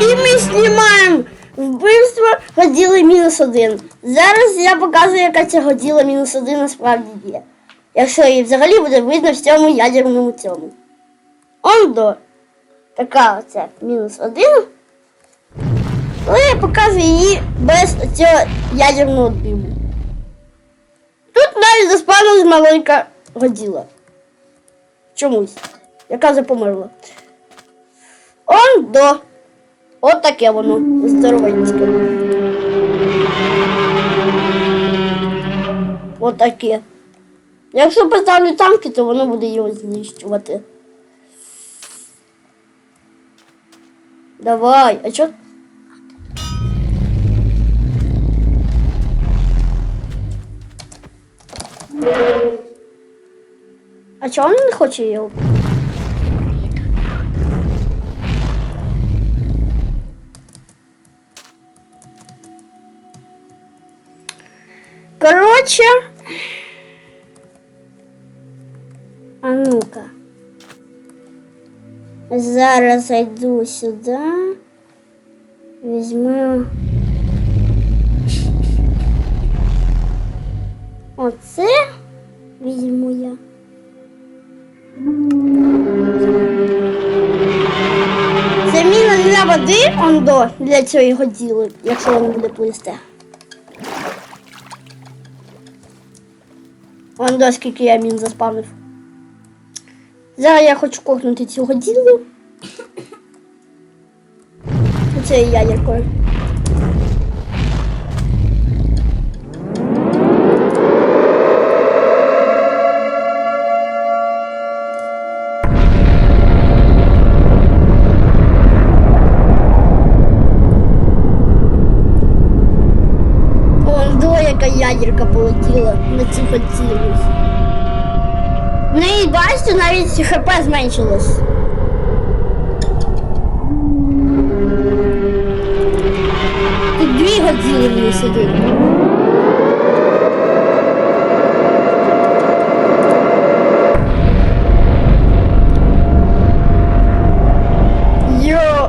І ми знімаємо вбивство годіли мінус один. Зараз я показую, яка ця годіла мінус один насправді є. Якщо її взагалі буде видно в цьому ядерному цьому. Ондо. Така оця мінус один. Але я показую її без цього ядерного диму. Тут навіть заспавнилась маленька годіла. Чомусь. Яка вже померла. Ондо. От таке воно здоровеньке. От таке. Якщо поставлю танки, то воно буде його знищувати. Давай, а чо? А чого він не хоче його? Короче. А ну-ка. Зараз зайду сюди. Візьму. Оце візьму я. Це міна для води, ондо, для цієї годіли, якщо воно буде плисти. Ондо, скільки я мін заспавнив. Зараз я хочу кокнути цю годину. Оце я Вон на цю хотілу. В неї, бачите, навіть ХП зменшилось. Тут дві години ній сидить. Йо!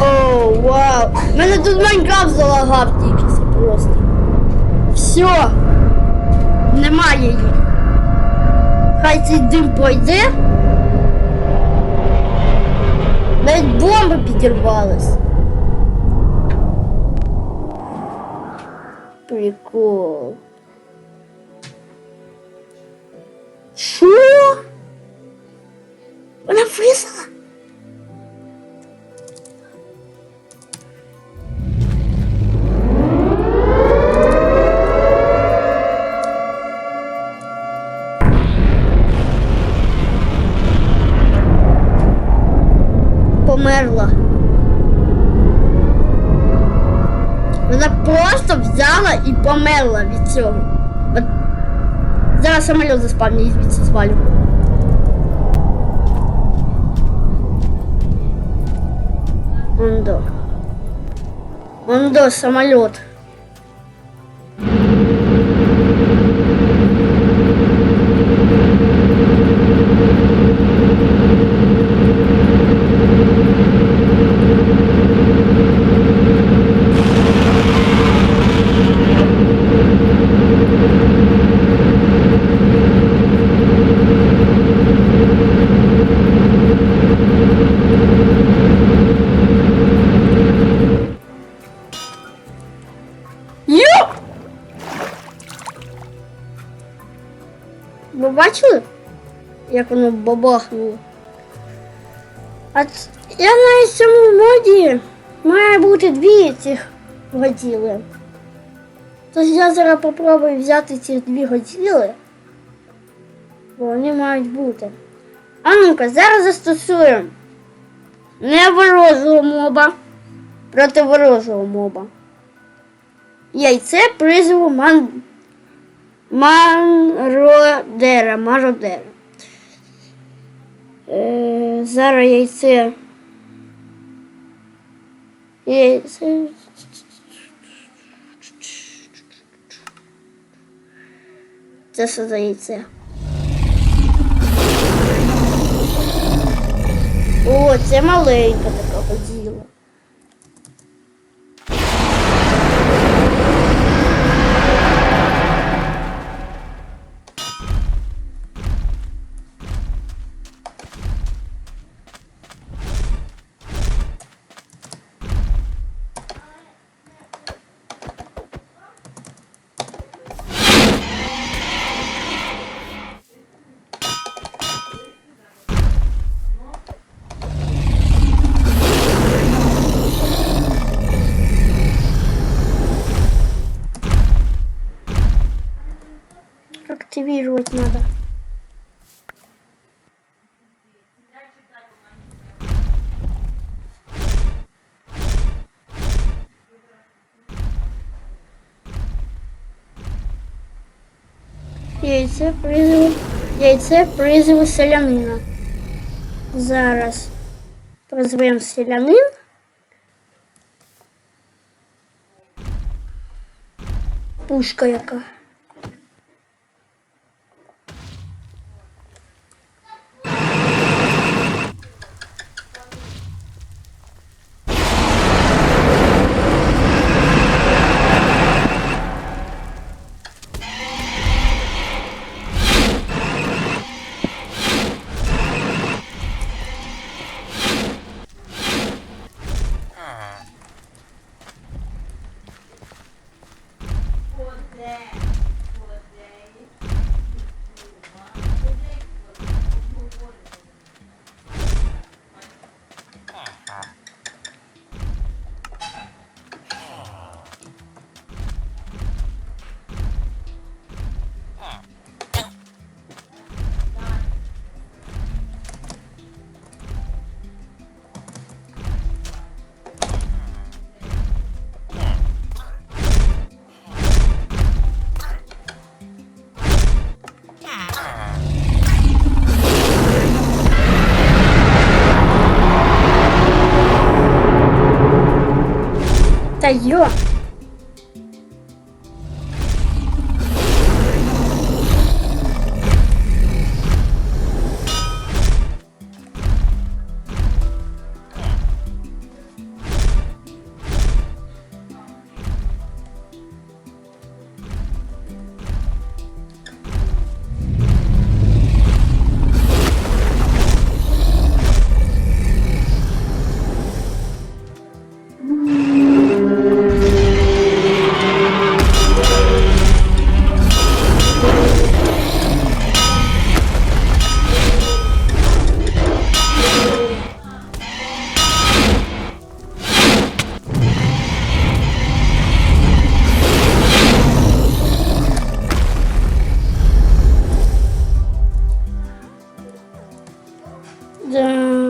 О, вау! Мене тут Майнкрафт залагав тільки просто. Все. Немає їх. Хай цей дим пройде. Навіть бомба підірвалась. Прикол. Що? Вона врізала? померла від цього. От зараз самоліт заспавню і звідси звалю. Ондо. Ондо, самоліт. Воно? А я в цьому моді має бути дві цих годіли. Тож я зараз попробую взяти ці дві годіли. Бо вони мають бути. А ну-ка, зараз застосуємо не ворожого моба проти ворожого моба. Яйце призову ман... Манродера. Мародера. Е, зараз яйце. Яйце. Це що за яйце? О, це маленька така поділа. Надо. Яйце призову. Яйце призову селянина. Зараз призвемо селянин. Пушка яка. Та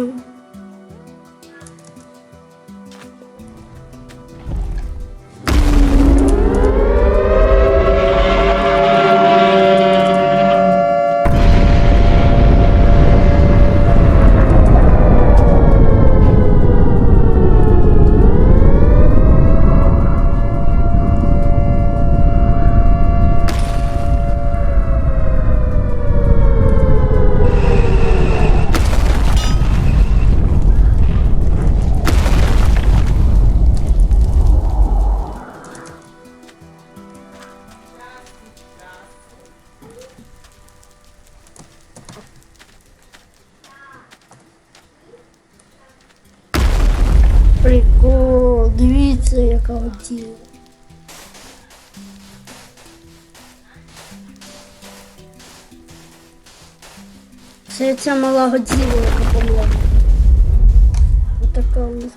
йо. Прикол, дивіться, яка оділа. Це ця мала годзіла, яка помогла. Отака у нас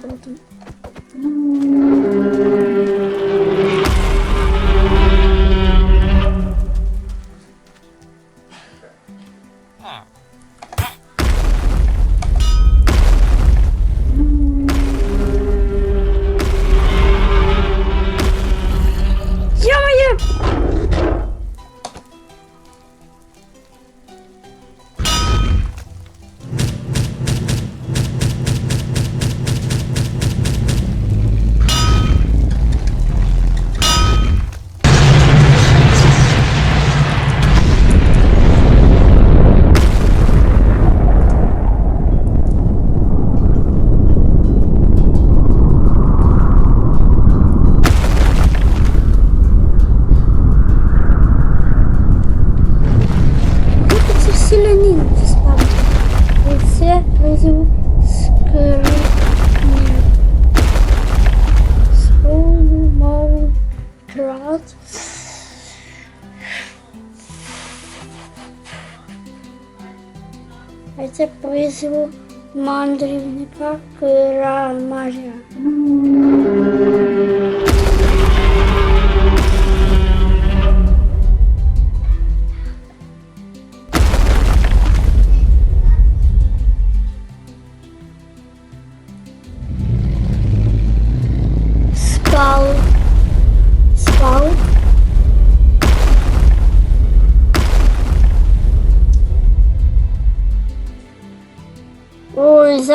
mandrivnika Gramarya.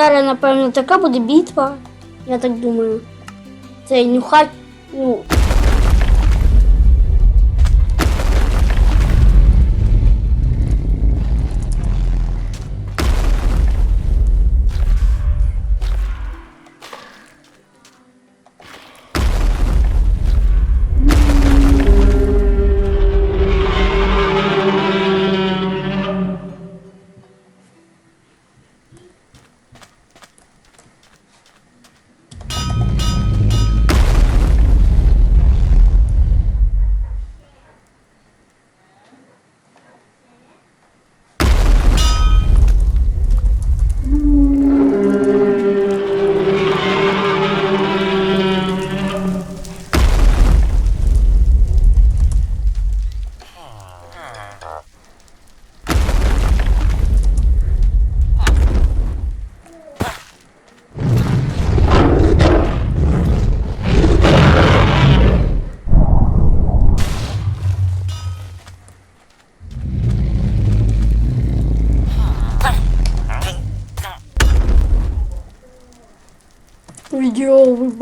Зараз, напевно, така буде битва. Я так думаю. Цей нюхать, ну.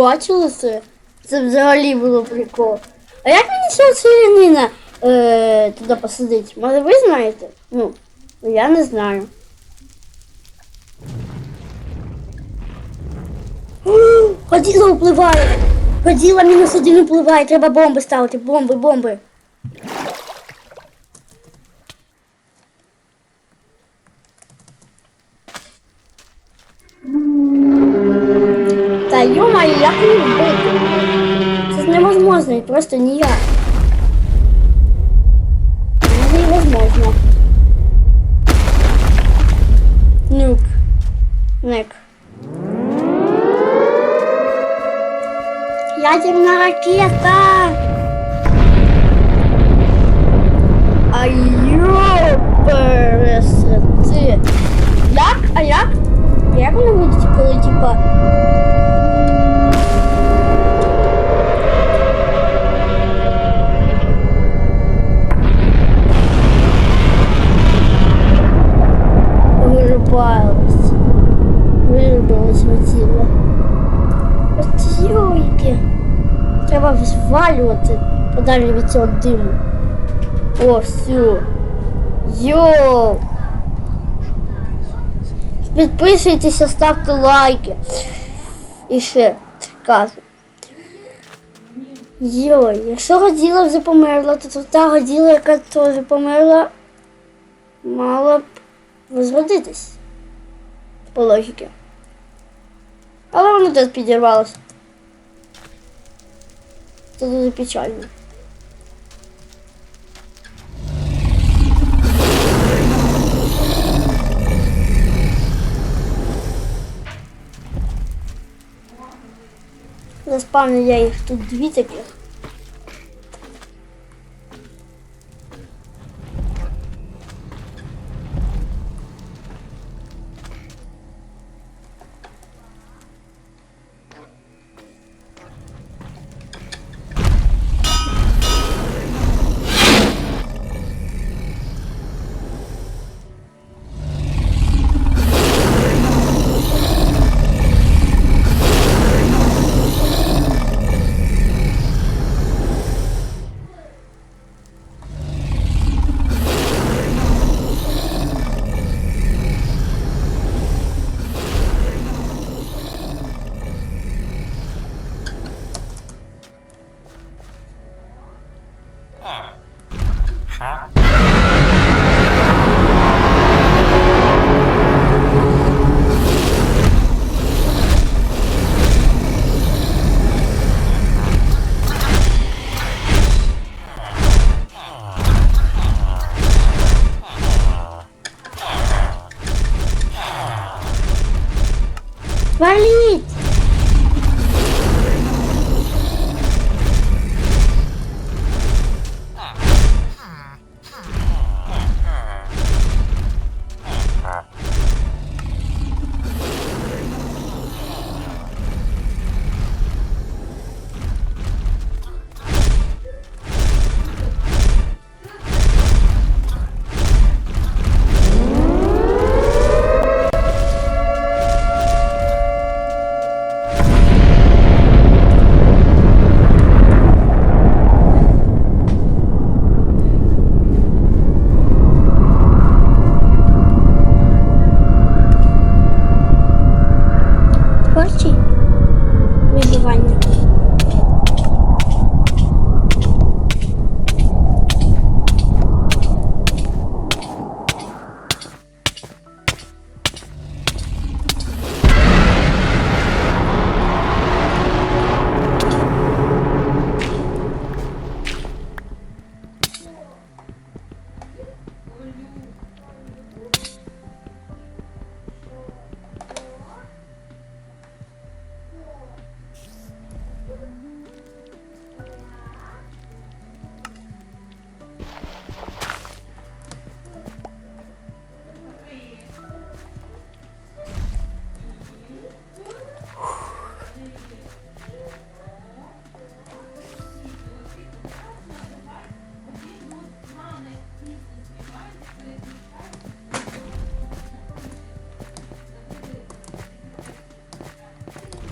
Бачили це? Це взагалі було прикол. А як мені цього селянина е, туди посадити? Може ви знаєте? Ну, я не знаю. Ходіла впливає! Ходіла мінус один впливає, треба бомби ставити. Бомби, бомби. Та йомаю, як не вбити? Це ж невозможно, просто ніяк. Це невозможно. Нюк. Ник. Ядерна ракета! А пересети. Як? А як? Як вони будуть, коли типа. Вирубалась. Вирубалась хотіла. От йойки. Треба звалювати подалі від цього диму. О, все. Йоу. Підписуйтеся, ставте лайки. І ще кажу. Йой, якщо Годзіла вже померла, то та Годзіла, яка теж померла, мала б возродитись. По логіки. Але вона теж підірвалася. Це дуже печально. Заспавню я їх тут дві таких.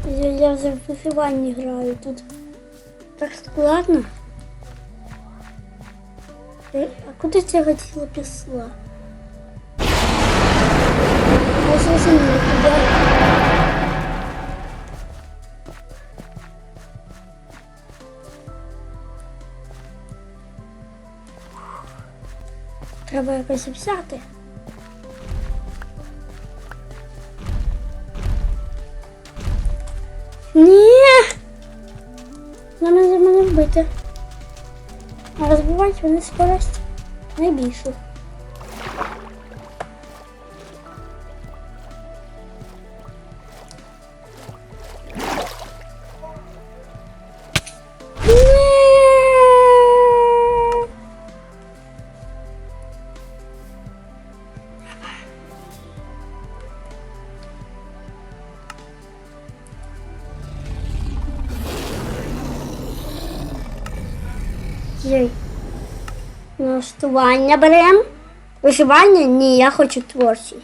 Я, я вже в виживанні граю тут. Так складно. Е, А куди? Я зрозуміла, куди. Треба якось взяти. Ні. За мене вбити. А розбивають вони скорость найбільшу. Налаштування беремо. Вишивання? Ні, я хочу творчий.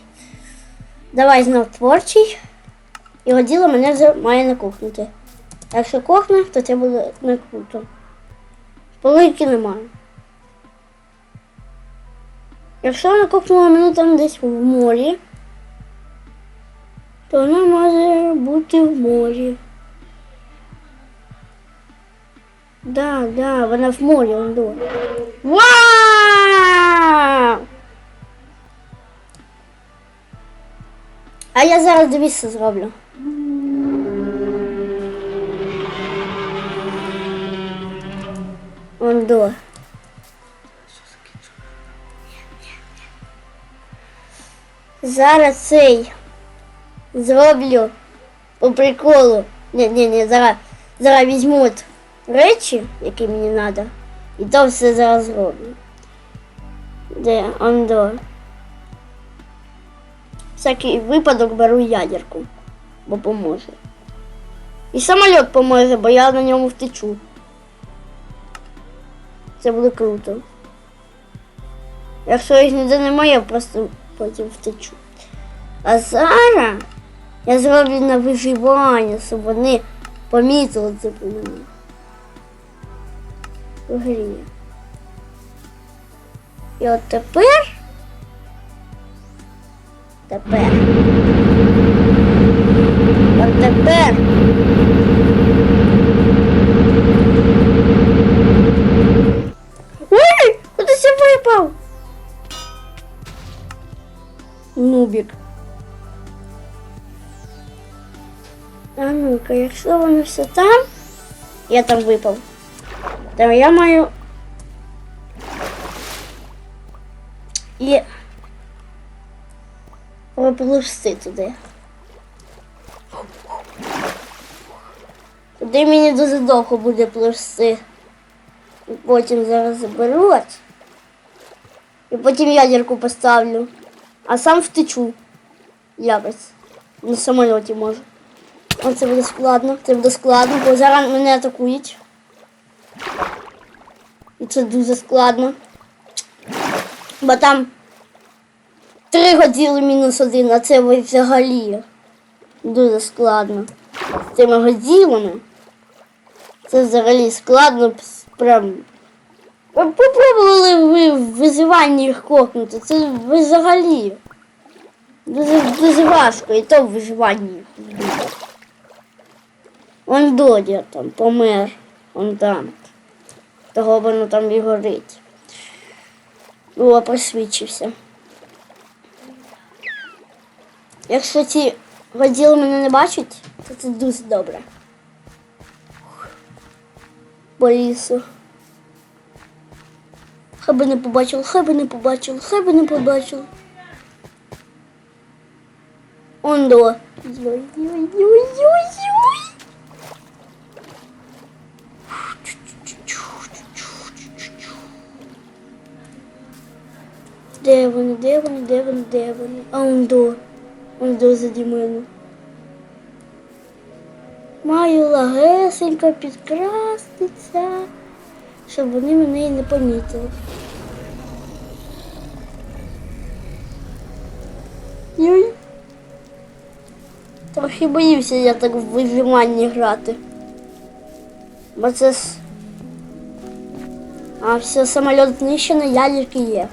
Давай знов творчий. Його діло мене вже має накухнути. Якщо кохне, то це буде не круто. Полики немає. Якщо вона кохнула мене там десь в морі, то вона може бути в морі. Да, да, вона в морі, он до. Вау! А я зараз дивіться зроблю. Он до. Зараз цей зроблю по приколу. Ні, ні, ні, зараз, зараз візьмуть речі, які мені треба, і то все зараз зроблю. Де ондо. Всякий випадок беру ядерку, бо поможе. І самоліт поможе, бо я на ньому втечу. Це буде круто. Якщо їх ніде немає, я просто потім втечу. А зараз я зроблю на виживання, щоб вони помітили це по мені. В грі. І от тепер. Тепер. От тепер. Ой! Куди це випав? Нубік. А ну-ка, якщо воно все там, я там випав, то я маю. Пропливсти туди. Туди мені дуже довго буде пливсти. І потім зараз заберуть. І потім ядерку поставлю. А сам втечу. Якось. На самольоті можу. Це буде складно, це буде складно, бо зараз мене атакують. І це дуже складно. Бо там три годіли мінус один, а це взагалі дуже складно. З цими годілами. Це взагалі складно, прям. Попробували ви в визиванні їх кокнути. Це взагалі. Дуже, дуже важко, і то в виживанні. Он Додя там помер. Он там. Того воно там і горить. О, просвідчився. Якщо ці воділи мене не бачать, то це дуже добре. По лісу. Хай би не побачили, хай би не побачили, хай би не побачили. Он до. Йой-йой-йой-йой-йой. Де вони, де вони, де вони, де вони? А он до. Он до заді мене. Маю лагесенько підкраститься, щоб вони мене і не помітили. Йой. Трохи боюся я так в вижиманні грати. Бо це. А все, самоліт знищений, ялівки є.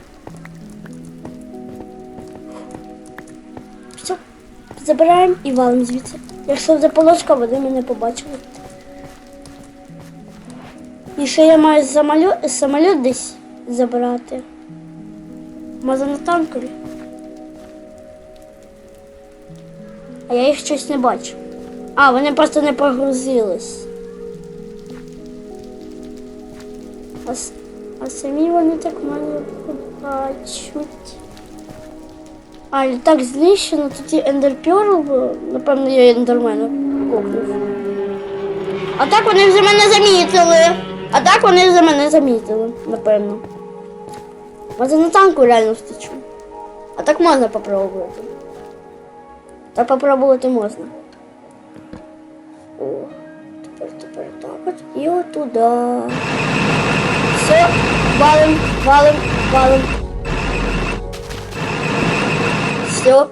Забираємо і валимо звідси. Якщо вже полочка, вони мене побачили. І ще я маю самоліт, самоліт десь забрати. Може на танкові. А я їх щось не бачу. А, вони просто не прогрузились. А, а самі вони так мене побачать. А, літак знищено, тут є ендерперл, напевно, я ендермена кокнув. А так вони вже мене замітили. А так вони вже мене замітили, напевно. Може на танку реально втечу. А так можна попробувати. Так попробувати можна. О, тепер, тепер так от. І отуда. Все, валим, валим, валим. Все.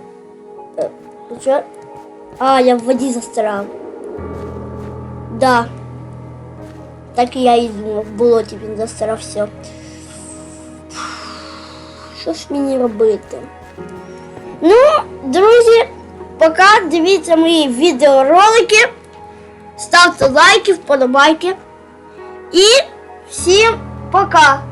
Е, Що? А, я в воді застряв. Да. Так і я і думав, в болоті він застряв все. Що ж мені робити? Ну, друзі, поки дивіться мої відеоролики, ставте лайки, вподобайки. І всім пока!